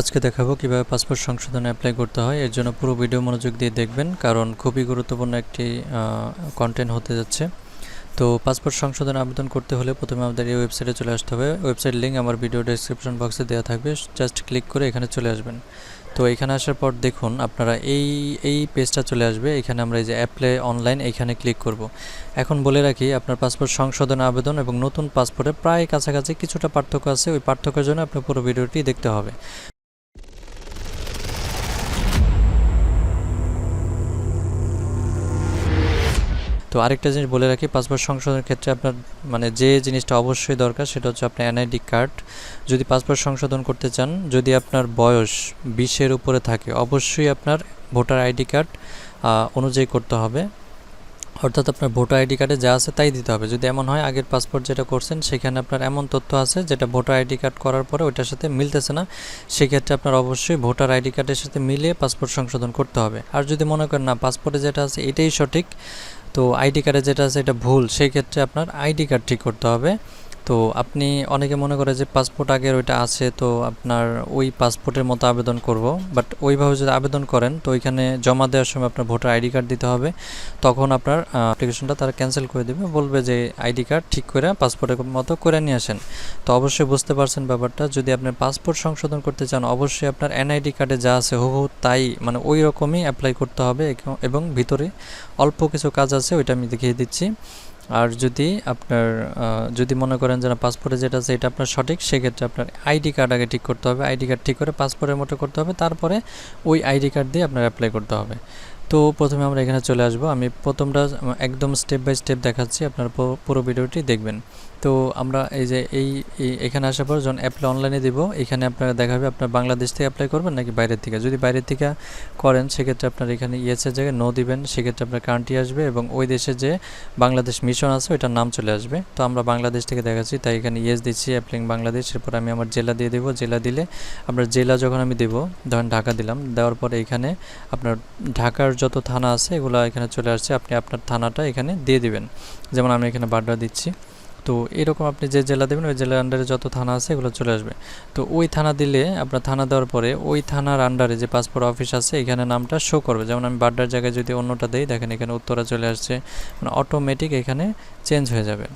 আজকে দেখাবো কীভাবে পাসপোর্ট সংশোধনে অ্যাপ্লাই করতে হয়। এর জন্য পুরো ভিডিও মনোযোগ দিয়ে দেখবেন, কারণ খুবই গুরুত্বপূর্ণ একটি কন্টেন্ট হতে যাচ্ছে। তো পাসপোর্ট সংশোধনে আবেদন করতে হলে প্রথমে আমাদের এই ওয়েবসাইটে চলে আসতে হবে। ওয়েবসাইট লিঙ্ক আমার ভিডিও ডেসক্রিপশন বক্সে দেওয়া থাকবে। জাস্ট ক্লিক করে এখানে চলে আসবেন। তো এখানে আসার পর দেখুন, আপনারা এই এই পেজটা চলে আসবে। এখানে আমরা এই যে অ্যাপ্লাই অনলাইন এখানে ক্লিক করব। এখন বলে রাখি, আপনার পাসপোর্ট সংশোধন আবেদন এবং নতুন পাসপোর্টে প্রায় কাছাকাছি কিছুটা পার্থক্য আছে। ওই পার্থক্যের জন্য আপনার পুরো ভিডিওটি দেখতে হবে। তো আরেকটা জিনিস বলে রাখি, পাসপোর্ট সংশোধনের ক্ষেত্রে আপনার মানে যে জিনিসটা অবশ্যই দরকার সেটা হচ্ছে আপনার এনআইডি কার্ড যদি পাসপোর্ট সংশোধন করতে চান, যদি আপনার বয়স বিশের উপরে থাকে, অবশ্যই আপনার ভোটার আইডি কার্ড অনুযায়ী করতে হবে। অর্থাৎ আপনার ভোটার আইডি কার্ডে যা আছে তাই দিতে হবে। যদি এমন হয়, আগের পাসপোর্ট যেটা করছেন, সেখানে আপনার এমন তথ্য আছে যেটা ভোটার আইডি কার্ড করার পরে ওইটার সাথে মিলতেছে না, সেক্ষেত্রে আপনার অবশ্যই ভোটার আইডি কার্ডের সাথে মিলিয়ে পাসপোর্ট সংশোধন করতে হবে। আর যদি মনে করেন না, পাসপোর্টে যেটা আছে এটাই সঠিক তো আইডি কার্ডে যেটা আছে, এটা ভুল, সেই ক্ষেত্রে আপনার আইডি কার্ড ঠিক করতে হবে। তো আপনি অনেকে মনে করে যে পাসপোর্ট আগের ওইটা আছে, তো আপনার ওই পাসপোর্টের মতো আবেদন করব। বাট ওইভাবে যদি আবেদন করেন, তো ওইখানে জমা দেওয়ার সময় আপনার ভোটার আইডি কার্ড দিতে হবে। তখন আপনার অ্যাপ্লিকেশনটা তারা ক্যান্সেল করে দেবে। বলবে যে আইডি কার্ড ঠিক করে পাসপোর্টের মতো করে নিয়ে আসেন। তো অবশ্যই বুঝতে পারছেন ব্যাপারটা। যদি আপনি পাসপোর্ট সংশোধন করতে চান, অবশ্যই আপনার এনআইডি কার্ডে যা আছে হুবহু তাই মানে ওই রকমই অ্যাপ্লাই করতে হবে। এবং ভিতরে অল্প কিছু কাজ আছে, ওইটা আমি দেখিয়ে দিচ্ছি। আর যদি আপনার যদি মনে করেন যে পাসপোর্টে যেটা আছে এটা আপনার সঠিক, সেক্ষেত্রে আপনার আইডি কার্ড আগে ঠিক করতে হবে। আইডি কার্ড ঠিক করে পাসপোর্টের মতো করতে হবে। তারপরে ওই আইডি কার্ড দিয়ে আপনার অ্যাপ্লাই করতে হবে। তো প্রথমে আমরা এখানে চলে আসব। আমি প্রথমটা একদম স্টেপ বাই স্টেপ দেখাচ্ছি। আপনার পুরো ভিডিওটি দেখবেন। তো আমরা এই যে এই এখানে আসার পর যখন অ্যাপ্লাই অনলাইনে দিব, এখানে আপনারা দেখাবে আপনার বাংলাদেশ থেকে অ্যাপ্লাই করবেন নাকি বাইরের থেকে? যদি বাইরের থেকে করেন, সেক্ষেত্রে আপনার এখানে ইয়েসের জায়গায় নো দিবেন, সেক্ষেত্রে আপনার কান্ট্রি আসবে এবং ওই দেশে যে বাংলাদেশ মিশন আছে, ওইটার নাম চলে আসবে। তো আমরা বাংলাদেশ থেকে দেখাচ্ছি, তাই এখানে ইয়েস দিচ্ছি অ্যাপ্লিং বাংলাদেশ, এরপর আমি আমার জেলা দিয়ে দেবো। জেলা দিলে আপনার জেলা যখন আমি দেবো, ধরেন ঢাকা দিলাম, দেওয়ার পরে এখানে আপনার ঢাকার যত থানা আছে, এগুলো এখানে চলে আসছে, আপনি আপনার থানাটা এখানে দিয়ে দিবেন। যেমন আমি এখানে বাড্ডা দিচ্ছি। তো এরকম আপনি যে জেলা দেবেন, ওই জেলার আন্ডারে যত থানা আছে এগুলো চলে আসবে। তো ওই থানা দিলে আপনার থানা দেওয়ার পরে ওই থানার আন্ডারে যে পাসপোর্ট অফিস আছে, এখানে নামটা শো করবে। যেমন আমি বাড্ডার জায়গায় যদি অন্যটা দিই, দেখেন এখানে উত্তরা চলে আসছে মানে অটোমেটিক এখানে চেঞ্জ হয়ে যাবে।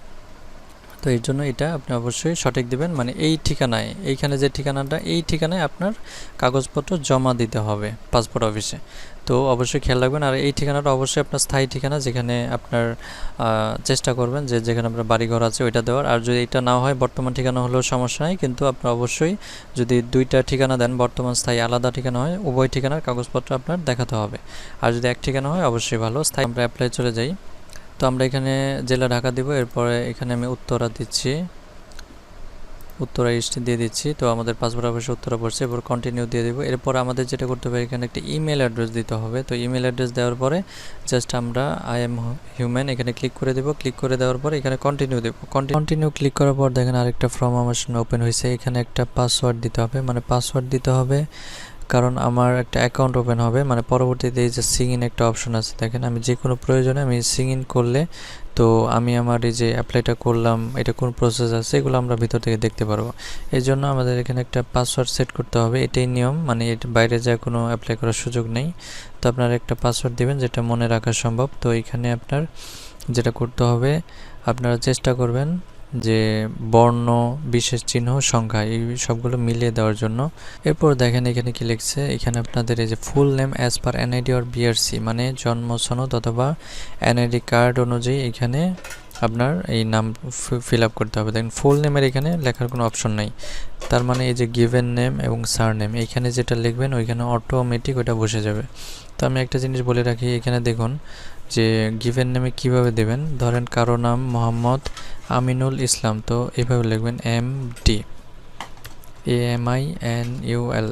তো এর জন্য এটা আপনি অবশ্যই সঠিক দিবেন। মানে এই ঠিকানায়, এইখানে যে ঠিকানাটা, এই ঠিকানায় আপনার কাগজপত্র জমা দিতে হবে পাসপোর্ট অফিসে। তো অবশ্যই খেয়াল রাখবেন। আর এই ঠিকানাটা অবশ্যই আপনার স্থায়ী ঠিকানা, যেখানে আপনার চেষ্টা করবেন যে যেখানে আপনার বাড়িঘর আছে ওইটা দেওয়ার। আর যদি এটা না হয়, বর্তমান ঠিকানা হলেও সমস্যা নেই। কিন্তু আপনার অবশ্যই যদি দুইটা ঠিকানা দেন, বর্তমান স্থায়ী আলাদা ঠিকানা হয়, উভয় ঠিকানার কাগজপত্র আপনার দেখাতে হবে। আর যদি এক ঠিকানা হয়, অবশ্যই ভালো। স্থায়ী আমরা অ্যাপ্লাই চলে যাই। তো আমরা এখানে জেলা ঢাকা দিব, এরপরে এখানে আমি উত্তরা দিচ্ছি। উত্তরা ইস্ট দিয়ে দিচ্ছি, তো আমাদের পাসপোর্ট অফিসে উত্তরা পড়ছে, এরপর কন্টিনিউ দিয়ে দেবো। এরপর আমাদের যেটা করতে হবে, এখানে একটা ইমেল অ্যাড্রেস দিতে হবে। তো ইমেল অ্যাড্রেস দেওয়ার পরে জাস্ট আমরা আই এম হিউম্যান এখানে ক্লিক করে দেবো। ক্লিক করে দেওয়ার পরে এখানে কন্টিনিউ দেবো। কন্টিনিউ ক্লিক করার পর দেখেন আরেকটা ফর্ম আমার সামনে ওপেন হয়েছে। এখানে একটা পাসওয়ার্ড দিতে হবে। মানে পাসওয়ার্ড দিতে হবে কারণ আমার একটা অ্যাকাউন্ট ওপেন হবে মানে পরবর্তীতে এই যে সিং ইন একটা অপশন আছে, দেখেন আমি যে কোনো প্রয়োজনে আমি সিং ইন করলে তো আমি আমার এই যে অ্যাপ্লাইটা করলাম, এটা কোন প্রসেস আছে, এগুলো আমরা ভিতর থেকে দেখতে পারব। এই জন্য আমাদের এখানে একটা পাসওয়ার্ড সেট করতে হবে, এটাই নিয়ম মানে এটা বাইরে যা কোনো অ্যাপ্লাই করার সুযোগ নেই। তো আপনারা একটা পাসওয়ার্ড দেবেন, যেটা মনে রাখা সম্ভব। তো এখানে আপনার যেটা করতে হবে, আপনারা চেষ্টা করবেন যে বর্ণ, বিশেষ চিহ্ন, সংখ্যা, এই সবগুলো মিলিয়ে দেওয়ার জন্য। এরপর দেখেন এখানে কি লিখছে? এখানে আপনাদের এই যে full name as per NID or BRC মানে জন্ম, সনদ অথবা এনআইডি কার্ড অনুযায়ী এখানে আপনার এই নাম ফিল আপ করতে হবে। দেখেন ফুল নেমের এখানে লেখার কোনো অপশন নাই। তার মানে এই যে গিভেন নেম এবং সার নেম এখানে যেটা লিখবেন ওইখানে অটোমেটিক ওটা বসে যাবে। তো আমি একটা জিনিস বলে রাখি, এখানে দেখুন যে গিভেন নেমে কীভাবে দেবেন? ধরেন কারও নাম মোহাম্মদ আমিনুল ইসলাম, তো এভাবে লিখবেন M D. A M I N U L.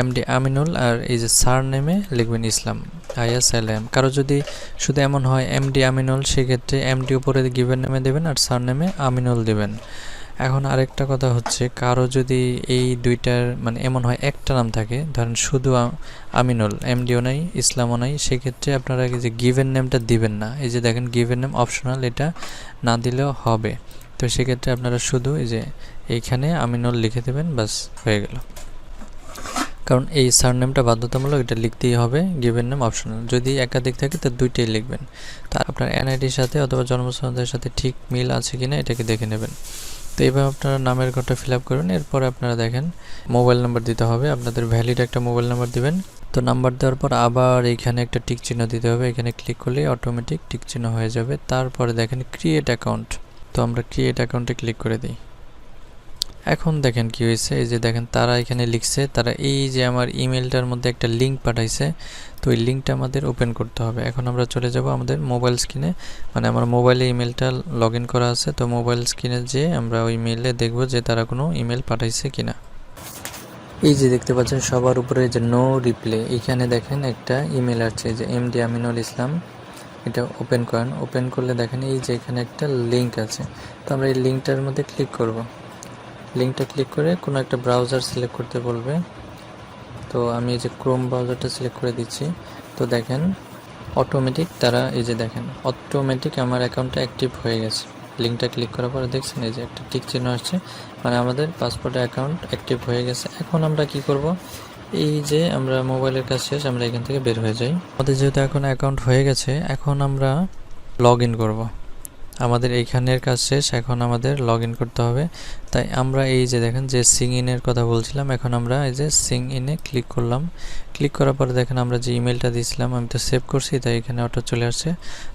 M D Aminul আর এই যে সার নেমে লিখবেন ইসলাম আইএস এল এম কারও যদি শুধু এমন হয় এম ডি আমিনুল, সেক্ষেত্রে এম ডি উপরে গিভেন নেমে দেবেন আর সার নেমে আমিনুল দেবেন। এখন আরেকটা কথা হচ্ছে, কারও যদি এই দুইটার মানে এমন হয় একটা নাম থাকে, ধরেন শুধু আমিনুল, এমডিও নাই, ইসলামও নাই, সেক্ষেত্রে আপনারা যে গিভেন নেমটা দিবেন না। এই যে দেখেন গিভেন নেম অপশনাল, এটা না দিলেও হবে। তো সেক্ষেত্রে আপনারা শুধু এই যে এইখানে আমিনুল লিখে দেবেন বাস হয়ে গেল। কারণ এই সার সারনেমটা বাধ্যতামূলক, এটা লিখতেই হবে গিভেন নেম অপশনাল। যদি একাধিক থাকে, তো দুইটাই লিখবেন। তা আপনার এনআইডির সাথে অথবা জন্মসনদের সাথে ঠিক মিল আছে কিনা, এটাকে দেখে নেবেন। তো এইভাবে আপনারা নামের ঘরটা ফিল আপ করুন, এরপর আপনারা দেখেন মোবাইল নাম্বার দিতে হবে, আপনাদের ভ্যালিড একটা মোবাইল নাম্বার দিবেন। তো নাম্বার দেওয়ার পর আবার এখানে একটা টিক চিহ্ন দিতে হবে, এখানে ক্লিক করলে অটোমেটিক টিক চিহ্ন হয়ে যাবে। তারপরে দেখেন ক্রিয়েট অ্যাকাউন্ট তো আমরা ক্রিয়েট অ্যাকাউন্টে ক্লিক করে দিই। এখন দেখেন কি হয়েছে, এই যে দেখেন তারা এখানে লিখছে, তারা এই যে আমার ইমেলটার মধ্যে একটা লিঙ্ক পাঠাইছে, তো ওই লিঙ্কটা আমাদের ওপেন করতে হবে। এখন আমরা চলে যাব আমাদের মোবাইল স্ক্রিনে মানে আমার মোবাইলে ইমেলটা লগ করা আছে, তো মোবাইল স্ক্রিনে যে আমরা ওই মেলে দেখব যে তারা কোনো ইমেল পাঠাইছে কিনা। এই যে দেখতে পাচ্ছেন, সবার উপরে যে নো রিপ্লে এখানে দেখেন একটা ইমেল আসছে যে এম ডি আমিনুল ইসলাম এটা ওপেন করেন। ওপেন করলে দেখেন এই যে এখানে একটা লিঙ্ক আছে। তো আমরা এই লিঙ্কটার মধ্যে ক্লিক করব। লিঙ্কটা ক্লিক করে কোনো একটা ব্রাউজার সিলেক্ট করতে বলবে। তো আমি এই যে ক্রোম ব্রাউজারটা সিলেক্ট করে দিচ্ছি। তো দেখেন অটোমেটিক তারা এই যে দেখেন অটোমেটিক আমার অ্যাকাউন্টটা অ্যাক্টিভ হয়ে গেছে। লিঙ্কটা ক্লিক করার পরে দেখছেন এই যে একটা টিক চিহ্ন আসছে। মানে আমাদের পাসপোর্ট অ্যাকাউন্ট অ্যাক্টিভ হয়ে গেছে। এখন আমরা কি করব? এই যে আমরা মোবাইলের কাজ শেষ, আমরা এখান থেকে বের হয়ে যাই। আমাদের যেহেতু এখন অ্যাকাউন্ট হয়ে গেছে, এখন আমরা লগ ইন করব। আমাদের এইখানের কাজ শেষ, এখন আমাদের লগ করতে হবে। তাই আমরা এই যে দেখেন যে সিং ইনের কথা বলছিলাম, এখন আমরা এই যে সিং ইনে ক্লিক করলাম। ক্লিক করার পরে দেখেন আমরা যে ইমেলটা দিয়েছিলাম, আমি তো সেভ করছি, তাই এখানে অটো চলে আসছে।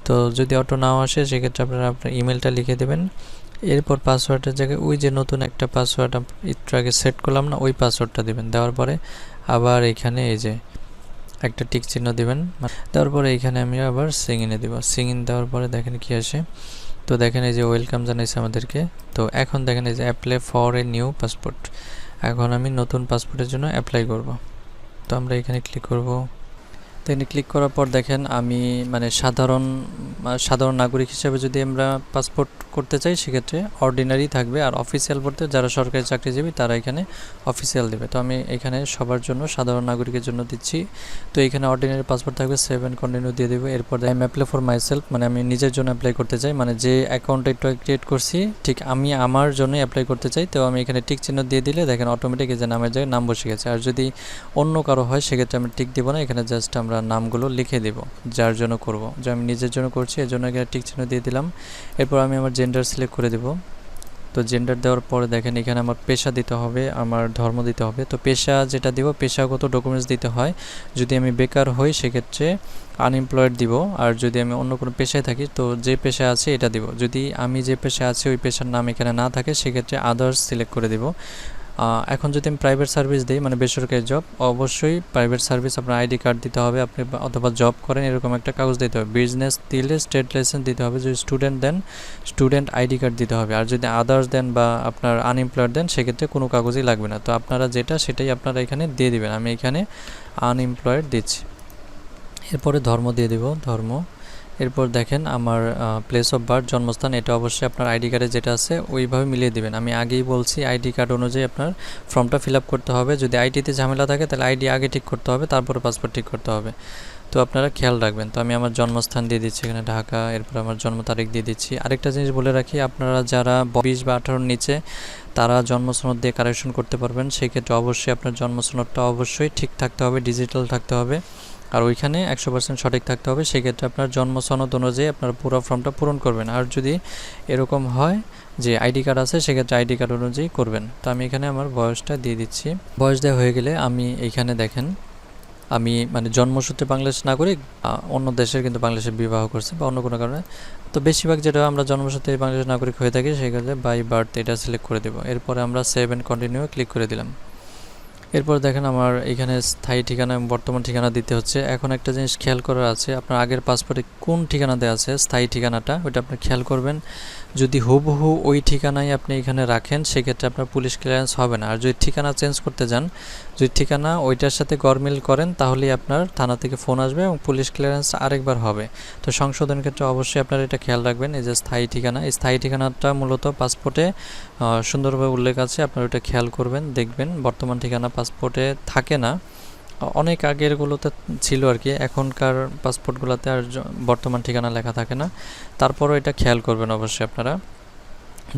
তো যদি অটো নাও আসে, সেক্ষেত্রে আপনারা আপনার ইমেলটা লিখে দেবেন। এরপর পাসওয়ার্ডের জায়গায় ওই যে নতুন একটা পাসওয়ার্ড একটু আগে সেট করলাম না, ওই পাসওয়ার্ডটা দেবেন। দেওয়ার পরে আবার এখানে এই যে একটা টিক চিহ্ন দেবেন। দেওয়ার পরে এখানে আমি আবার সিং ইনে দেবো। সিং ইন দেওয়ার পরে দেখেন কি আসে। তো দেখেন এই যে ওয়েলকাম জানাইছে আমাদেরকে। তো এখন দেখেন এই যে apply for a new passport এখন আমি নতুন পাসপোর্টের জন্য অ্যাপ্লাই করব। তো আমরা এখানে ক্লিক করব। তো এখানে ক্লিক করার পর দেখেন আমি মানে সাধারণ সাধারণ নাগরিক হিসেবে যদি আমরা পাসপোর্ট করতে চাই, সেক্ষেত্রে অর্ডিনারি থাকবে আর অফিসিয়াল বলতে যারা সরকারি চাকরিজীবী, তারা এখানে অফিসিয়াল দেবে। তো আমি এখানে সবার জন্য, সাধারণ নাগরিকের জন্য দিচ্ছি। তো এখানে অর্ডিনারি পাসপোর্ট থাকবে সেভেন কন্টিনিউ দিয়ে দেবো। এরপর আই অ্যাপ্লাই ফর মাইসেলফ মানে আমি নিজের জন্য অ্যাপ্লাই করতে চাই। মানে যে অ্যাকাউন্টটা একটু ক্রিয়েট করছি, ঠিক আমি আমার জন্যই অ্যাপ্লাই করতে চাই। তো আমি এখানে টিক চিহ্ন দিয়ে দিলে দেখেন অটোমেটিক এই যে নামের জায়গায় নাম বসে গেছে। আর যদি অন্য কারও হয়, সেক্ষেত্রে আমি টিক দিব না। এখানে জাস্ট আমরা নামগুলো লিখে দেব, যার জন্য করব। যে আমি নিজের জন্য করছি এর জন্য এখানে টিক চিহ্ন দিয়ে দিলাম। এরপর আমি আমার জেন্ডার সিলেক্ট করে দেব। তো জেন্ডার দেওয়ার পরে দেখেন, এখানে আমার পেশা দিতে হবে, আমার ধর্ম দিতে হবে। তো পেশা যেটা দিব, পেশাগত ডকুমেন্টস দিতে হয়। যদি আমি বেকার হই, সেক্ষেত্রে আনএমপ্লয়েড দিব। আর যদি আমি অন্য কোনো পেশায় থাকি, তো যে পেশা আছে, এটা দিব। যদি আমি যে পেশায় আছি, ওই পেশার নাম এখানে না থাকে, সেক্ষেত্রে আদার্স সিলেক্ট করে দিব। এখন যদি আমি প্রাইভেট সার্ভিস দিই মানে বেসরকারি জব অবশ্যই প্রাইভেট সার্ভিস আপনার আইডি কার্ড দিতে হবে, আপনি অথবা জব করেন, এরকম একটা কাগজ দিতে হবে। বিজনেস দিলে স্টেট লাইসেন্স দিতে হবে, যদি স্টুডেন্ট দেন স্টুডেন্ট আইডি কার্ড দিতে হবে। আর যদি আদার্স দেন বা আপনার আনএমপ্লয়েড দেন, সেক্ষেত্রে কোনো কাগজই লাগবে না। তো আপনারা যেটা, সেটাই আপনারা এখানে দিয়ে দিবেন। আমি এখানে আনএমপ্লয়েড দিচ্ছি। এরপরে ধর্ম দিয়ে দিব, ধর্ম। এরপর দেখেন আমার প্লেস অফ বার্থ জন্মস্থান, এটা অবশ্যই আপনার আইডি কার্ডে যেটা আছে, ওইভাবে মিলিয়ে দেবেন। আমি আগেই বলছি আইডি কার্ড অনুযায়ী আপনার ফর্মটা ফিল করতে হবে। যদি আইডিতে ঝামেলা থাকে, তাহলে আইডি আগে ঠিক করতে হবে, তারপরে পাসপোর্ট ঠিক করতে হবে। তো আপনারা খেয়াল রাখবেন। তো আমি আমার জন্মস্থান দিয়ে দিচ্ছি এখানে ঢাকা, এরপর আমার জন্ম তারিখ দিয়ে দিচ্ছি। আরেকটা জিনিস বলে রাখি, আপনারা যারা বিশ বা আঠারোর নিচে, তারা জন্মসনদ দিয়ে কারেকশন করতে পারবেন। সেক্ষেত্রে অবশ্যই আপনার জন্মসনদটা অবশ্যই ঠিক থাকতে হবে ডিজিটাল থাকতে হবে। আর ওইখানে একশো পার্সেন্ট সঠিক থাকতে হবে। সেক্ষেত্রে আপনার জন্ম সনদ অনুযায়ী আপনার পুরো ফর্মটা পূরণ করবেন। আর যদি এরকম হয় যে আইডি কার্ড আছে, সেক্ষেত্রে আইডি কার্ড অনুযায়ী করবেন। তো আমি এখানে আমার বয়সটা দিয়ে দিচ্ছি। বয়স দেওয়া হয়ে গেলে আমি এইখানে দেখেন, আমি মানে জন্মসূত্রে বাংলাদেশ নাগরিক অন্য দেশের কিন্তু বাংলাদেশে বিবাহ করছে বা অন্য কোনো কারণে। তো বেশিরভাগ যেটা আমরা জন্মসূত্রে বাংলাদেশ নাগরিক হয়ে থাকি, সেক্ষেত্রে বাই বার্থ এটা সিলেক্ট করে দেবো। এরপরে আমরা সেভ অ্যান্ড কন্টিনিউ ক্লিক করে দিলাম। এরপর দেখেন আমার এখানে স্থায়ী ঠিকানা বর্তমান ঠিকানা দিতে হচ্ছে। এখন একটা জিনিস খেয়াল করার আছে, আপনার আগের পাসপোর্টে কোন ঠিকানা দেওয়া আছে, স্থায়ী ঠিকানাটা, ওইটা আপনি খেয়াল করবেন। যদি হুবহু ওই ঠিকানায় আপনি এখানে রাখেন, সেক্ষেত্রে আপনার পুলিশ ক্লিয়ারেন্স হবে না। আর যদি ঠিকানা চেঞ্জ করতে যান, যদি ঠিকানা ওইটার সাথে গরমিল করেন, তাহলেই আপনার থানা থেকে ফোন আসবে এবং পুলিশ ক্লিয়ারেন্স আরেকবার হবে। তো সংশোধনের ক্ষেত্রে অবশ্যই আপনারা এটা খেয়াল রাখবেন, এই যে স্থায়ী ঠিকানা। এই স্থায়ী ঠিকানাটা মূলত পাসপোর্টে সুন্দরভাবে উল্লেখ আছে, আপনারা ওটা খেয়াল করবেন, দেখবেন। বর্তমান ঠিকানা পাসপোর্টে থাকে না। অনেক আগেরগুলোতে ছিল আর কি। এখনকার পাসপোর্টগুলোতে আর বর্তমান ঠিকানা লেখা থাকে না। তারপরও এটা খেয়াল করবেন অবশ্যই আপনারা।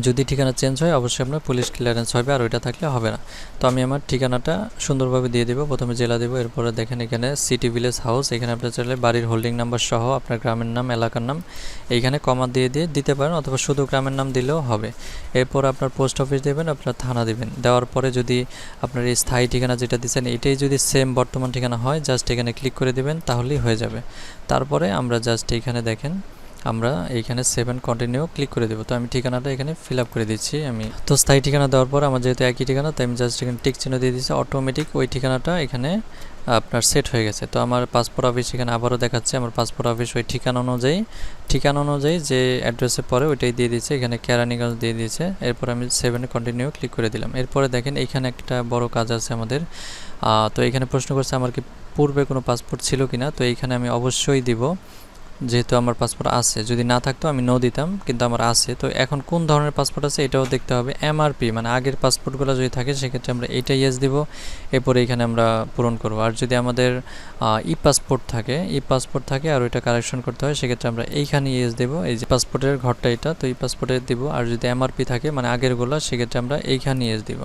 যদি ঠিকানা চেঞ্জ হয়, অবশ্যই আপনার পুলিশ ক্লিয়ারেন্স হবে আর ওইটা থাকলে হবে না। তো আমি আমার ঠিকানাটা সুন্দরভাবে দিয়ে দেবো। প্রথমে জেলা দেবো, এরপরে দেখেন এখানে সিটি ভিলেজ হাউস এখানে আপনার চাইলে বাড়ির হোল্ডিং নাম্বার সহ আপনার গ্রামের নাম, এলাকার নাম, এইখানে কমা দিয়ে দিয়ে দিতে পারেন অথবা শুধু গ্রামের নাম দিলেও হবে। এরপর আপনার পোস্ট অফিস দেবেন, আপনার থানা দেবেন। দেওয়ার পরে যদি আপনার এই স্থায়ী ঠিকানা যেটা দিচ্ছেন, এটাই যদি সেম বর্তমান ঠিকানা হয় জাস্ট এখানে ক্লিক করে দেবেন, তাহলেই হয়ে যাবে। তারপরে আমরা জাস্ট এইখানে দেখেন আমরা এইখানে সেভেন কন্টিনিউ ক্লিক করে দেবো। তো আমি ঠিকানাটা এখানে ফিল আপ করে দিচ্ছি। আমি তো স্থায়ী ঠিকানা দেওয়ার পর আমার যেহেতু একই ঠিকানা তাই আমি জাস্ট এখানে টিক চিহ্ন দিয়ে দিচ্ছি। অটোমেটিক ওই ঠিকানাটা এখানে আপনার সেট হয়ে গেছে। তো আমার পাসপোর্ট অফিস এখানে আবারও দেখাচ্ছে। আমার পাসপোর্ট অফিস ওই ঠিকানা অনুযায়ী ঠিকানা অনুযায়ী যে অ্যাড্রেসে পরে ওইটাই দিয়ে দিয়েছে এখানে কেরানীগঞ্জ দিয়ে দিয়েছে। এরপর আমি সেভেনে কন্টিনিউ ক্লিক করে দিলাম। এরপরে দেখেন এইখানে একটা বড় কাজ আছে আমাদের। তো এখানে প্রশ্ন করছে আমার কি পূর্বে কোনো পাসপোর্ট ছিল কিনা? তো এইখানে আমি অবশ্যই দিব। যেহেতু আমার পাসপোর্ট আছে, যদি না থাকতো আমি নো দিতাম, কিন্তু আমার আছে। তো এখন কোন ধরনের পাসপোর্ট আছে এটাও দেখতে হবে। এমআরপি মানে আগের পাসপোর্টগুলো যদি থাকে, সেক্ষেত্রে আমরা এটা ইয়েস দিব। এরপরে এখানে আমরা পূরণ করব। আর যদি আমাদের ই পাসপোর্ট থাকে ই পাসপোর্ট থাকে আর ওইটা কারেকশন করতে হয়, সেক্ষেত্রে আমরা এইখানে ইয়েস দেব। এই যে পাসপোর্টের ঘরটা এটা, তো ই পাসপোর্টের দিব। আর যদি এমআরপি থাকে মানে আগেরগুলো, সেক্ষেত্রে আমরা এইখানে ইয়েস দিব।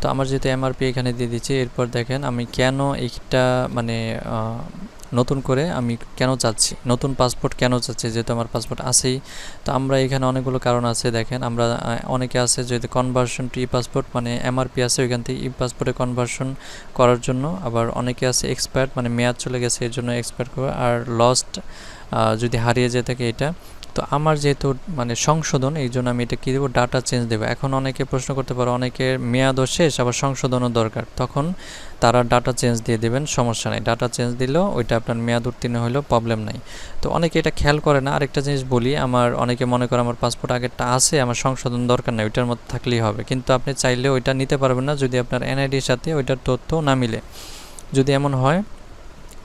তো আমার যেহেতু এমআরপি এখানে দিয়ে দিচ্ছি, এরপর দেখেন আমি কেন এইটা মানে নতুন করে আমি কেন চাচ্ছি নতুন পাসপোর্ট কেন চাচ্ছি যেহেতু আমার পাসপোর্ট আছেই। তো আমরা এখানে অনেকগুলো কারণ আছে, দেখেন। আমরা অনেকে আছে যেহেতু কনভার্সন টু ই পাসপোর্ট মানে এমআরপি আছে ওইখান থেকে ই পাসপোর্টে কনভার্সন করার জন্য। আবার অনেকে আছে এক্সপায়ার্ড মানে মেয়াদ চলে গেছে, এর জন্য এক্সপায়ার্ড করে। আর লস্ট যদি হারিয়ে যেয়ে থাকে এটা। তো আমার যেহেতু মানে সংশোধন, এই জন্য আমি এটা কী দেবো? ডাটা চেঞ্জ দেবো। এখন অনেকে প্রশ্ন করতে পারো, অনেকের মেয়াদও শেষ, আবার সংশোধনও দরকার। তখন তারা ডাটা চেঞ্জ দিয়ে দেবেন, সমস্যা নেই। ডাটা চেঞ্জ দিলেও ওইটা আপনার মেয়াদ উত্তীর্ণ হলেও প্রবলেম নাই। তো অনেকে এটা খেয়াল করে না। আরেকটা জিনিস বলি, আমার অনেকে মনে করে আমার পাসপোর্ট আগেরটা আছে, আমার সংশোধন দরকার নেই, ওইটার মধ্যে থাকলেই হবে। কিন্তু আপনি চাইলে ওইটা নিতে পারবেন না যদি আপনার এনআইডির সাথে ওইটার তথ্য না মিলে। যদি এমন হয়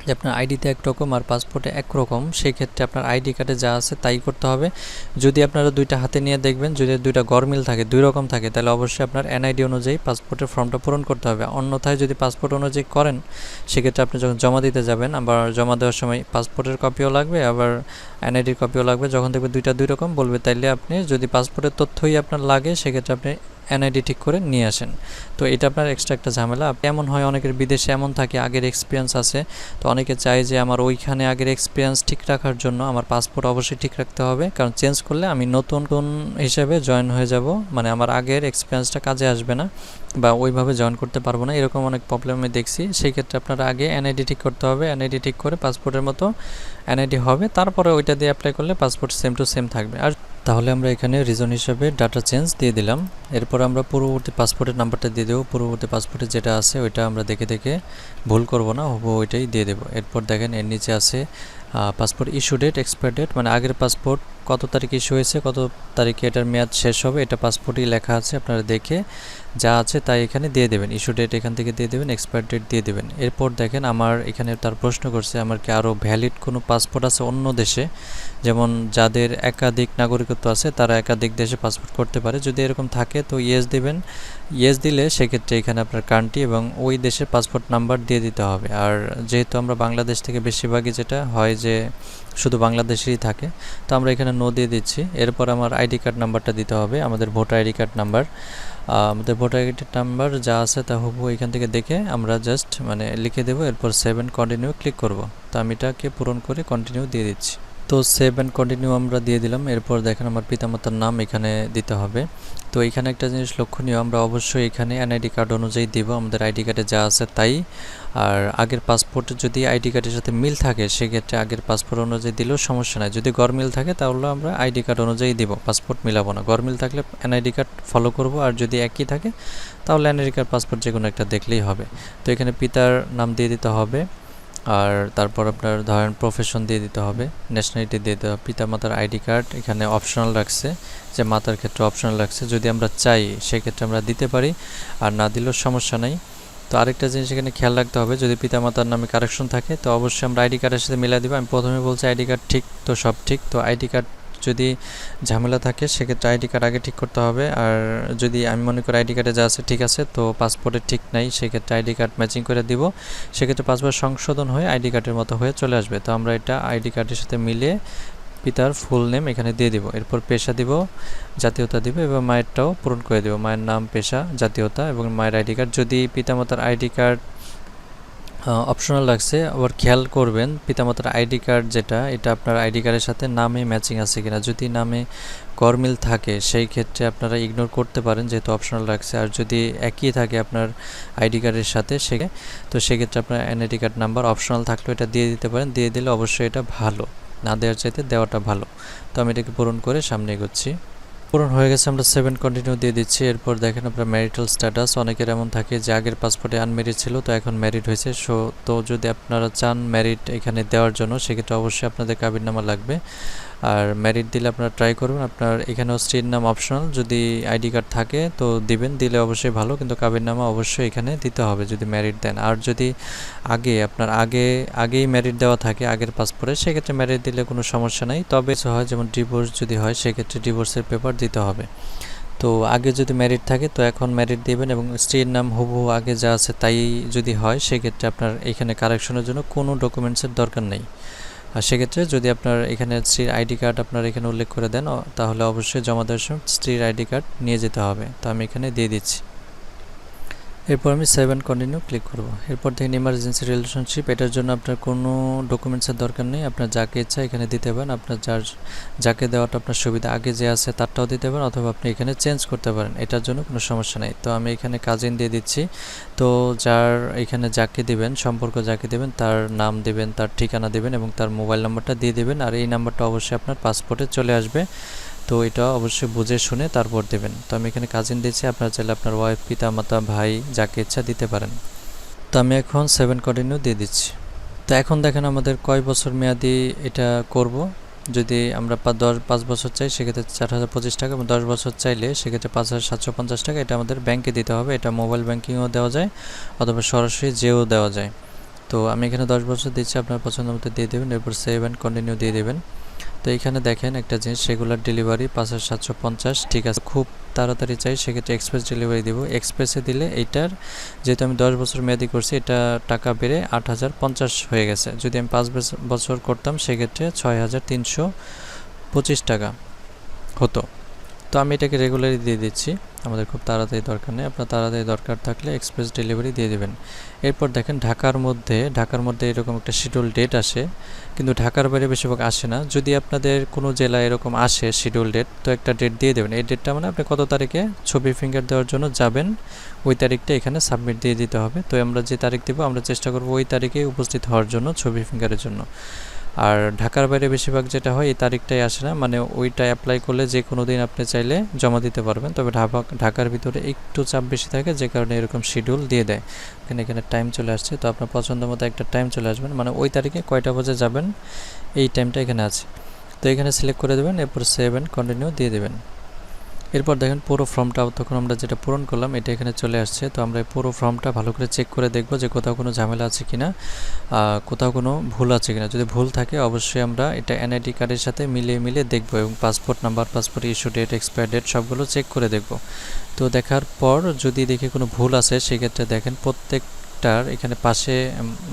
যে আপনার আইডিতে একরকম আর পাসপোর্টে একরকম সেই ক্ষেত্রে আপনার আইডি কার্ডে যা আছে তাই করতে হবে। যদি আপনারা দুইটা হাতে নিয়ে দেখবেন, যদি দুইটা গরমিল থাকে, দুই রকম থাকে, তাহলে অবশ্যই আপনার এনআইডি অনুযায়ী পাসপোর্টের ফর্মটা পূরণ করতে হবে। অন্যথায় যদি পাসপোর্ট অনুযায়ী করেন, সেক্ষেত্রে আপনি যখন জমা দিতে যাবেন, আবার জমা দেওয়ার সময় পাসপোর্টের কপিও লাগবে, আবার এনআইডির কপিও লাগবে, যখন দেখবে দুইটা দুই রকম, বলবে তাইলে আপনি যদি পাসপোর্টের তথ্যই আপনার লাগে, সেক্ষেত্রে আপনি এনআইডি ঠিক করে নিয়ে আসেন। তো এটা আপনার এক্সট্রা একটা ঝামেলা। এমন হয় অনেকের বিদেশে এমন থাকে, আগের এক্সপিরিয়েন্স আছে, তো অনেকে চায় যে আমার ওইখানে আগের এক্সপিরিয়েন্স ঠিক রাখার জন্য আমার পাসপোর্ট অবশ্যই ঠিক রাখতে হবে। কারণ চেঞ্জ করলে আমি নতুন কোন হিসাবে জয়েন হয়ে যাব মানে আমার আগের এক্সপিরিয়েন্সটা কাজে আসবে না বা ওইভাবে জয়েন করতে পারব না, এরকম অনেক প্রবলেম আমি দেখছি। সেই ক্ষেত্রে আপনারা আগে এনআইডি ঠিক করতে হবে এনআইডি ঠিক করে পাসপোর্টের মতো এনআইডি হবে, তারপরে ওইটা দিয়ে অ্যাপ্লাই করলে পাসপোর্ট সেম টু সেম থাকবে। আর তাহলে আমরা এখানে রিজন হিসাবে ডাটা চেঞ্জ দিয়ে দিলাম। এরপর আমরা পূর্ববর্তী পাসপোর্টের নাম্বারটা দিয়ে দেবো। পূর্ববর্তী পাসপোর্টে যেটা আছে, ওইটা আমরা দেখে দেখে ভুল করব না হব ওইটাই দিয়ে দেবো। এরপর দেখেন এর নিচে আছে passport issue date expire date মানে আগের পাসপোর্ট কত তারিখ ইস্যু হয়েছে, কত তারিখে এটার মেয়াদ শেষ হবে, এটা পাসপোর্টই লেখা আছে, আপনারা দেখে যা আছে তাই এখানে দিয়ে দেবেন। ইস্যু ডেট এখান থেকে দিয়ে দেবেন এক্সপায়ার ডেট দিয়ে দেবেন। এরপর দেখেন আমার এখানে তার প্রশ্ন করছে, আমার কি আরও ভ্যালিড কোনো পাসপোর্ট আছে অন্য দেশে? যেমন যাদের একাধিক নাগরিকত্ব আছে, তারা একাধিক দেশে পাসপোর্ট করতে পারে। যদি এরকম থাকে, তো ইয়েস দেবেন। ইয়েস দিলে সেক্ষেত্রে এখানে আপনার কান্ট্রি এবং ওই দেশের পাসপোর্ট নাম্বার দিয়ে দিতে হবে। আর যেহেতু আমরা বাংলাদেশ থেকে বেশিরভাগই যেটা হয় যে, শুধু বাংলাদেশেরই থাকে, তো আমরা এখানে নো দিয়ে দিচ্ছি। এরপর আমার আইডি কার্ড নাম্বারটা দিতে হবে, আমাদের ভোটার আইডি কার্ড নাম্বার আমাদের ভোটার আইডি নাম্বার যা আছে তা হবু এখান থেকে দেখে আমরা জাস্ট মানে লিখে দেবো। এরপর সেভেন কন্টিনিউ ক্লিক করব। তো আমি এটাকে পূরণ করে কন্টিনিউ দিয়ে দিচ্ছি। তো সেভ অ্যান্ড কন্টিনিউ আমরা দিয়ে দিলাম। এরপর দেখেন আমার পিতামাতার নাম এখানে দিতে হবে। তো এখানে একটা জিনিস লক্ষণীয়, আমরা অবশ্যই এখানে এনআইডি কার্ড অনুযায়ী দিব। আমাদের আইডি কার্ডে যা আছে তাই। আর আগের পাসপোর্টে যদি আইডি কার্ডের সাথে মিল থাকে, সেক্ষেত্রে আগের পাসপোর্ট অনুযায়ী দিলেও সমস্যা নাই। যদি গরমিল থাকে, তাহলে আমরা আইডি কার্ড অনুযায়ী দিব। পাসপোর্ট মিলাবো না। গরমিল থাকলে এনআইডি কার্ড ফলো করব। আর যদি একই থাকে, তাহলে এনআইডি কার্ড পাসপোর্ট যে কোনো একটা দেখলেই হবে। তো এখানে পিতার নাম দিয়ে দিতে হবে। আর তারপর আপনার ধরেন প্রফেশন দিয়ে দিতে হবে ন্যাশনালিটি দিয়ে হবে। পিতা মাতার আইডি কার্ড এখানে অপশনাল রাখছে, যে মাতার ক্ষেত্রে অপশনাল রাখছে। যদি আমরা চাই, সেক্ষেত্রে আমরা দিতে পারি, আর না দিলেও সমস্যা নেই। তো আরেকটা জিনিস এখানে খেয়াল রাখতে হবে, যদি পিতামাতার নামে কারেকশন থাকে, তো অবশ্যই আমরা আইডি কার্ডের সাথে মিলাই দেবো। আমি প্রথমে বলছি আইডি কার্ড ঠিক, তো সব ঠিক। তো আইডি কার্ড যদি ঝামেলা থাকে, সেক্ষেত্রে আইডি কার্ড আগে ঠিক করতে হবে। আর যদি আমি মনে করি আইডি কার্ডে যা আছে ঠিক আছে, তো পাসপোর্টে ঠিক নাই, সেক্ষেত্রে আইডি কার্ড ম্যাচিং করে দিব। সেক্ষেত্রে পাসপোর্ট সংশোধন হয়ে আইডি কার্ডের মতো হয়ে চলে আসবে। তো আমরা এটা আইডি কার্ডের সাথে মিলিয়ে পিতার ফুল নেম এখানে দিয়ে দিব। এরপর পেশা দিব, জাতীয়তা দিব এবং মায়েরটাও পূরণ করে দেব। মায়ের নাম, পেশা, জাতীয়তা এবং মায়ের আইডি কার্ড যদি পিতামাতার আইডি কার্ড অপশনাল লাগছে। আবার খেয়াল করবেন, পিতামাতার আইডি কার্ড যেটা, এটা আপনার আইডি কার্ডের সাথে নামে ম্যাচিং আছে কিনা। যদি নামে গরমিল থাকে, সেই ক্ষেত্রে আপনারা ইগনোর করতে পারেন, যেহেতু অপশনাল লাগছে। আর যদি একই থাকে আপনার আইডি কার্ডের সাথে, সে তো সেক্ষেত্রে আপনার এনআইডি কার্ড নাম্বার অপশনাল থাকলেও এটা দিয়ে দিতে পারেন। দিয়ে দিলে অবশ্যই এটা ভালো। না দেওয়ার চাইতে দেওয়াটা ভালো। তো আমি এটাকে পূরণ করে সামনে এগোচ্ছি। পূরণ হয়ে গেছে, আমরা সেভেন কন্টিনিউ দিয়ে দিচ্ছি। এরপর দেখেন আপনার ম্যারিটাল স্ট্যাটাস অনেকের এমন থাকে যে আগের পাসপোর্টে আনমেরিড ছিল, তো এখন ম্যারিড হয়েছে। সো তো যদি আপনারা চান ম্যারিড এখানে দেওয়ার জন্য, সেক্ষেত্রে অবশ্যই আপনাদের কাবির নামা লাগবে। আর ম্যারিড দিলে আপনারা ট্রাই করবেন। আপনার এখানেও স্ত্রীর নাম অপশনাল যদি আইডি কার্ড থাকে তো দিবেন, দিলে অবশ্যই ভালো, কিন্তু কাবির নামা অবশ্যই এখানে দিতে হবে যদি ম্যারিড দেন। আর যদি আগে, আপনার আগে, আগেই ম্যারিড দেওয়া থাকে, আগের পাসপোর্টে সেক্ষেত্রে ম্যারিড দিলে কোনো সমস্যা নেই। তবে হয়, যেমন ডিভোর্স যদি হয়, সেক্ষেত্রে ডিভোর্সের পেপার দিতে হবে। তো আগে যদি ম্যারিড থাকে, তো এখন ম্যারিড দিবেন এবং স্ত্রীর নাম হুবহু আগে যা আছে তাই যদি হয়, সেক্ষেত্রে আপনার এখানে কারেকশনের জন্য কোনো ডকুমেন্টসের দরকার নেই। আর সেক্ষেত্রে যদি আপনার এখানে স্ত্রীর আইডি কার্ড আপনার এখানে উল্লেখ করে দেন তাহলে অবশ্যই জমা দেওয়ার সময় স্ত্রীর আইডি কার্ড নিয়ে যেতে হবে। তো আমি এখানে দিয়ে দিচ্ছি। এরপর আমি সেভেন কন্টিনিউ ক্লিক করব। এরপর দেখেন ইমার্জেন্সি রিলেশনশিপ এটার জন্য আপনার কোনো ডকুমেন্টসের দরকার নেই। আপনার যাকে ইচ্ছা এখানে দিতে পারেন। আপনার যার, যাকে দেওয়াটা আপনার সুবিধা আগে যে আছে তারটাও দিতে পারেন অথবা আপনি এখানে চেঞ্জ করতে পারেন। এটার জন্য কোনো সমস্যা নেই। তো আমি এখানে কাজিন দিয়ে দিচ্ছি। তো যার এখানে যাকে দিবেন, সম্পর্ক যাকে দেবেন, তার নাম দিবেন, তার ঠিকানা দিবেন এবং তার মোবাইল নাম্বারটা দিয়ে দিবেন। আর এই নাম্বারটা অবশ্যই আপনার পাসপোর্টে চলে আসবে। তো এটা অবশ্যই বুঝে শুনে তারপর দেবেন। তো আমি এখানে কাজিন দিয়েছি, আপনার চাইলে আপনার ওয়াইফ পিতা, মাতা, ভাই, যাকে ইচ্ছা দিতে পারেন। তো আমি এখন সেভেন কন্টিনিউ দিয়ে দিচ্ছি। তো এখন দেখেন আমাদের কয় বছর মেয়াদি এটা করব। যদি আমরা দশ, পাঁচ বছর চাই, সেক্ষেত্রে চার হাজার পঁচিশ টাকা এবং দশ বছর চাইলে সেক্ষেত্রে পাঁচ হাজার সাতশো পঞ্চাশ টাকা এটা আমাদের ব্যাংকে দিতে হবে। এটা মোবাইল ব্যাঙ্কিংও দেওয়া যায় অথবা সরাসরি যেও দেওয়া যায়। তো আমি এখানে দশ বছর দিচ্ছি, আপনার পছন্দ মতো দিয়ে দেবেন, এরপর সেভ অ্যান্ড কন্টিনিউ দিয়ে দেবেন। তো এখানে দেখেন একটা জিনিস রেগুলার ডেলিভারি পাঁচ সাতশো পঞ্চাশ, ঠিক আছে। খুব তাড়াতাড়ি চাই, সেক্ষেত্রে এক্সপ্রেস ডেলিভারি দিব। এক্সপ্রেসে দিলে এইটার যেহেতু আমি দশ বছর মেয়াদি করছি, এটা টাকা বেড়ে আট হাজার পঞ্চাশ হয়ে গেছে। যদি আমি পাঁচ বছর করতাম, সেক্ষেত্রে ছয় হাজার তিনশো পঁচিশ টাকা হতো। তো আমি এটাকে রেগুলারই দিয়ে দিচ্ছি। আমাদের খুব তাড়াতাড়ি দরকার নেই। আপনার তাড়াতাড়ি দরকার থাকলে এক্সপ্রেস ডেলিভারি দিয়ে দেবেন। এরপর দেখেন ঢাকার মধ্যে ঢাকার মধ্যে এরকম একটা শিডিউল ডেট আসে, কিন্তু ঢাকার বাইরে বেশিরভাগ আসে না। যদি আপনাদের কোনো জেলায় এরকম আসে শিডিউল ডেট তো একটা ডেট দিয়ে দেবেন। এই ডেটটা মানে আপনি কত তারিখে ছবি ফিঙ্গার দেওয়ার জন্য যাবেন, ওই তারিখটা এখানে সাবমিট দিয়ে দিতে হবে। তো আমরা যে তারিখ দেবো, আমরা চেষ্টা করব ওই তারিখে উপস্থিত হওয়ার জন্য ছবি ফিঙ্গারের জন্য। আর ঢাকার বাইরে বেশিরভাগ যেটা হয়, এই তারিখটাই আসে না। মানে ওইটা অ্যাপ্লাই করলে যে কোনো দিন আপনি চাইলে জমা দিতে পারবেন। তবে ঢাকা ঢাকার ভিতরে একটু চাপ বেশি থাকে, যে কারণে এরকম শিডিউল দিয়ে দেয়। এখানে এখানে টাইম চলে আসছে। তো আপনার পছন্দ মতো একটা টাইম চলে আসবেন। মানে ওই তারিখে কয়টা বাজে যাবেন, এই টাইমটা এখানে আছে। তো এখানে সিলেক্ট করে দেবেন, এরপর সেভেন কন্টিনিউ দিয়ে দেবেন। এরপর দেখেন পুরো ফর্মটা, তখন আমরা যেটা পূরণ করলাম, এটা এখানে চলে আসছে। তো আমরা পুরো ফর্মটা ভালো করে চেক করে দেখব যে কোথাও কোনো ঝামেলা আছে কিনা কোথাও কোনো ভুল আছে কিনা। যদি ভুল থাকে, অবশ্যই আমরা এটা এনআইডি কার্ডের সাথে মিলিয়ে মিলিয়ে দেখব এবং passport number passport issue date expire date সবগুলো চেক করে দেখব। তো দেখার পর যদি দেখে কোনো ভুল আছে, সেক্ষেত্রে দেখেন প্রত্যেকটার এখানে পাশে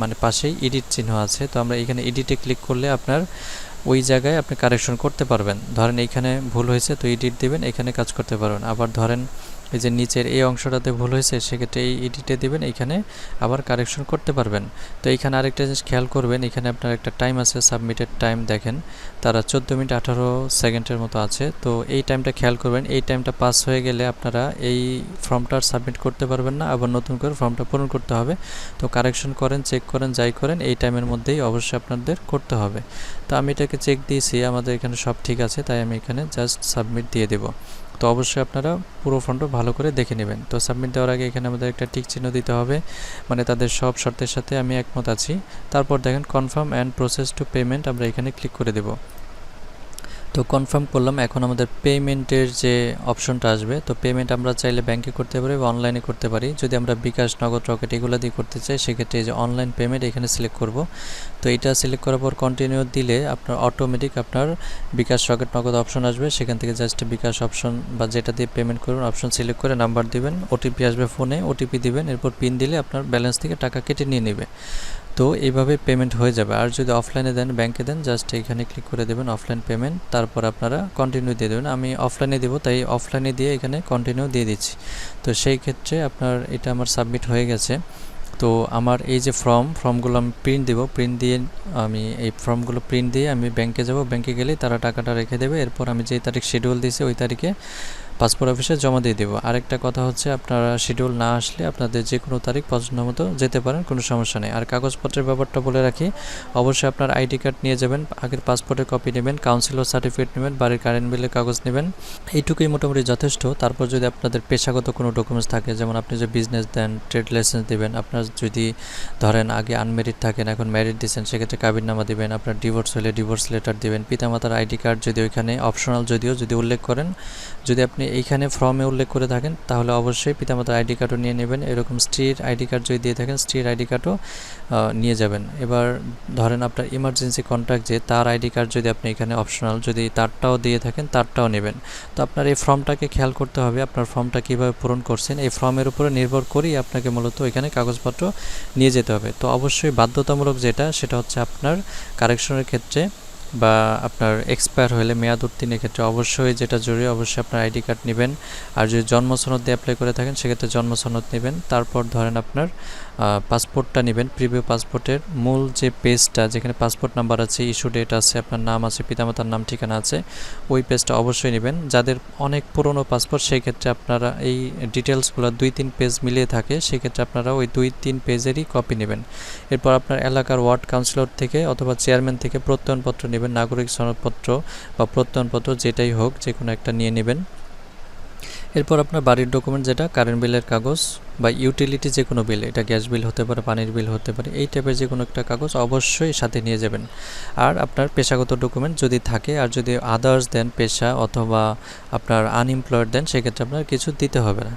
মানে পাশেই এডিট চিহ্ন আছে। তো আমরা এখানে এডিটে ক্লিক করলে আপনার ওই জায়গায় আপনি কারেকশন করতে পারবেন। ধরেন এইখানে ভুল হয়েছে, তো এডিট দেবেন, এখানে কাজ করতে পারবেন। আবার ধরেন এই যে নিচের এই অংশটাতে ভুল হয়েছে, সেক্ষেত্রে এই এডিটে দিবেন এইখানে আবার কারেকশন করতে পারবেন। তো এখানে আরেকটা জিনিস খেয়াল করবেন, এখানে আপনার একটা টাইম আছে সাবমিটেড টাইম দেখেন, তারা চোদ্দ মিনিট আঠারো সেকেন্ডের মতো আছে। তো এই টাইমটা খেয়াল করবেন, এই টাইমটা পাস হয়ে গেলে আপনারা এই ফর্মটা আর সাবমিট করতে পারবেন না, আবার নতুন করে ফর্মটা পূরণ করতে হবে। তো কারেকশন করেন চেক করেন, যাই করেন, এই টাইমের মধ্যেই অবশ্যই আপনাদের করতে হবে। তো আমি এটাকে চেক দিয়েছি, আমাদের এখানে সব ঠিক আছে, তাই আমি এখানে জাস্ট সাবমিট দিয়ে দেবো। তো অবশ্যই আপনারা পুরো ফর্মটা ভালো করে দেখে নেবেন। তো সাবমিট দেওয়ার আগে এখানে আমাদের একটা টিক চিহ্ন দিতে হবে। মানে তাদের সব শর্তের সাথে আমি একমত আছি। তারপর দেখেন confirm and process to payment আমরা এখানে ক্লিক করে দেবো। তো কনফার্ম করলাম, এখন আমাদের পেমেন্টের যে অপশনটা আসবে, তো পেমেন্ট আমরা চাইলে ব্যাংকে করতে পারি বা অনলাইনে করতে পারি। যদি আমরা বিকাশ, নগদ, রকেট এগুলো দিয়ে করতে চাই, সেক্ষেত্রে এই যে অনলাইন পেমেন্ট এখানে সিলেক্ট করব। তো এটা সিলেক্ট করার পর কন্টিনিউ দিলে আপনার অটোমেটিক আপনার বিকাশ, রকেট, নগদ অপশন আসবে। সেখান থেকে জাস্ট বিকাশ অপশন বা যেটা দিয়ে পেমেন্ট করুন অপশন সিলেক্ট করে নাম্বার দিবেন ওটিপি আসবে ফোনে ওটিপি দিবেন, এরপর পিন দিলে আপনার ব্যালেন্স থেকে টাকা কেটে নিয়ে নেবে। তো এইভাবে পেমেন্ট হয়ে যাবে। আর যদি অফলাইনে দেন ব্যাংকে দেন জাস্ট এখানে ক্লিক করে দেবেন অফলাইন পেমেন্ট তারপর আপনারা কন্টিনিউ দিয়ে দেবেন। আমি অফলাইনে দেবো, তাই অফলাইনে দিয়ে এখানে কন্টিনিউ দিয়ে দিচ্ছি। তো সেই ক্ষেত্রে আপনার এটা আমার সাবমিট হয়ে গেছে। তো আমার এই যে ফর্ম ফর্মগুলো আমি প্রিন্ট দেবো। প্রিন্ট দিয়ে আমি এই ফর্মগুলো প্রিন্ট দিয়ে আমি ব্যাংকে যাব। ব্যাংকে গেলেই তারা টাকাটা রেখে দেবে। এরপর আমি যেই তারিখ শিডিউল দিয়েছি, ওই তারিখে পাসপোর্ট অফিসে জমা দিয়ে দেবো। আরেকটা কথা হচ্ছে আপনারা শিডিউল না আসলে আপনাদের যে কোনো তারিখ পছন্দ মতো যেতে পারেন, কোনো সমস্যা নেই। আর কাগজপত্রের ব্যাপারটা বলে রাখি, অবশ্যই আপনার আইডি কার্ড নিয়ে যাবেন, আগের পাসপোর্টের কপি নেবেন কাউন্সিলর সার্টিফিকেট নেবেন, বাড়ির কারেন্ট বিলের কাগজ নেবেন। এইটুকুই মোটামুটি যথেষ্ট। তারপর যদি আপনাদের পেশাগত কোনো ডকুমেন্টস থাকে, যেমন আপনি যে বিজনেস দেন ট্রেড লাইসেন্স দেবেন, আপনার যদি ধরেন আগে আনমেরিড থাকেন, এখন ম্যারিড দিচ্ছেন সেক্ষেত্রে কাবিননামা দেবেন, আপনার ডিভোর্স হলে ডিভোর্স লেটার দিবেন, পিতামাতার আইডি কার্ড যদি ওইখানে অপশনাল যদিও যদি উল্লেখ করেন, যদি আপনি এইখানে ফর্মে উল্লেখ করে থাকেন, তাহলে অবশ্যই পিতামাতার আইডি কার্ডও নিয়ে নেবেন। এরকম স্ত্রীর আইডি কার্ড যদি দিয়ে থাকেন, স্ত্রীর আইডি কার্ডও নিয়ে যাবেন। এবার ধরেন আপনার ইমার্জেন্সি কন্ট্যাক্ট যে, তার আইডি কার্ড যদি আপনি এখানে অপশনাল যদি তারটাও দিয়ে থাকেন, তারটাও নেবেন। তো আপনার এই ফর্মটাকে খেয়াল করতে হবে, আপনার ফর্মটা কীভাবে পূরণ করছেন, এই ফর্মের উপরে নির্ভর করেই আপনাকে মূলত এখানে কাগজপত্র নিয়ে যেতে হবে। তো অবশ্যই বাধ্যতামূলক যেটা, সেটা হচ্ছে আপনার কারেকশনের ক্ষেত্রে বা আপনার এক্সপায়ার হলে মেয়াদ উত্তীর্ণের ক্ষেত্রে অবশ্যই যেটা জরুরি অবশ্যই আপনার আইডি কার্ড নেবেন। আর যদি জন্ম সনদ দিয়ে অ্যাপ্লাই করে থাকেন, সেক্ষেত্রে জন্ম সনদ নেবেন। তারপর ধরেন আপনার পাসপোর্টটা নেবেন প্রিভিউ পাসপোর্টের মূল যে পেজটা যেখানে পাসপোর্ট নাম্বার আছে ইস্যু ডেট আছে, আপনার নাম আছে, পিতামাতার নাম, ঠিকানা আছে, ওই পেজটা অবশ্যই নেবেন। যাদের অনেক পুরনো পাসপোর্ট সেই ক্ষেত্রে আপনারা এই ডিটেলসগুলো দুই তিন পেজ মিলিয়ে থাকে, সেক্ষেত্রে আপনারা ওই দুই তিন পেজেরই কপি নেবেন। এরপর আপনার এলাকার ওয়ার্ড কাউন্সিলর থেকে অথবা চেয়ারম্যান থেকে প্রত্যয়নপত্র নেবেন, নাগরিক সনদপত্র বা প্রত্যয়নপত্র যেটাই হোক যে কোনো একটা নিয়ে নেবেন। এরপর আপনার বাড়ির ডকুমেন্ট যেটা কারেন্ট বিলের কাগজ বা ইউটিলিটি যে কোনো বিল এটা গ্যাস বিল হতে পারে, পানির বিল হতে পারে, এই টাইপের যে কোনো একটা কাগজ অবশ্যই সাথে নিয়ে যাবেন। আর আপনার পেশাগত ডকুমেন্ট যদি থাকে, আর যদি আদার্স দেন, পেশা অথবা আপনার আনএমপ্লয়েড দেন, সেক্ষেত্রে আপনার কিছু দিতে হবে না।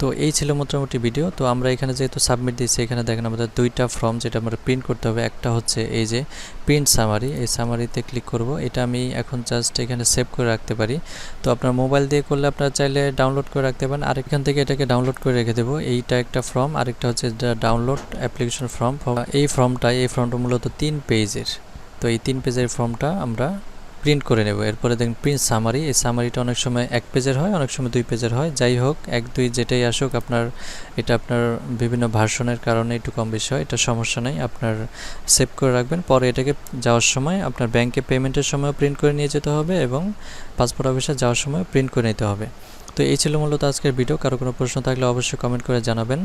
তো এই ছিল মোটামুটি ভিডিও তো আমরা এখানে যেহেতু সাবমিট দিচ্ছি এখানে দেখেন আমাদের দুইটা ফর্ম যেটা আমরা প্রিন্ট করতে হবে। একটা হচ্ছে এই যে প্রিন্ট সামারি এই সামারিতে ক্লিক করব। এটা আমি এখন জাস্ট এখানে সেভ করে রাখতে পারি। তো আপনার মোবাইল দিয়ে করলে আপনারা চাইলে ডাউনলোড করে রাখতে পারেন। আর এখান থেকে এটাকে ডাউনলোড করে রেখে দেবো। এইটা একটা ফর্ম আরেকটা হচ্ছে ডাউনলোড অ্যাপ্লিকেশন ফর্ম এই ফর্মটা এই ফর্মটা মূলত তিন পেজের তো এই তিন পেজের ফর্মটা আমরা প্রিন্ট করে নেব। এরপরে দেখুন প্রিন্ট সামারি এই সামারিটা অনেক সময় এক পেজের হয়, অনেক সময় দুই পেজের হয়। যাই হোক, এক দুই যেটাই আসুক, আপনার, এটা আপনার বিভিন্ন ভার্সনের কারণে একটু কম বেশি হয়, এটা সমস্যা নেই, আপনার সেভ করে রাখবেন। পরে এটাকে যাওয়ার সময় আপনার ব্যাংকে পেমেন্টের সময় প্রিন্ট করে নিয়ে যেতে হবে এবং পাসপোর্ট অফিসে যাওয়ার সময় প্রিন্ট করে নিতে হবে। তো এই ছিল মূলত আজকের ভিডিও কারও কোনো প্রশ্ন থাকলে অবশ্যই কমেন্ট করে জানাবেন।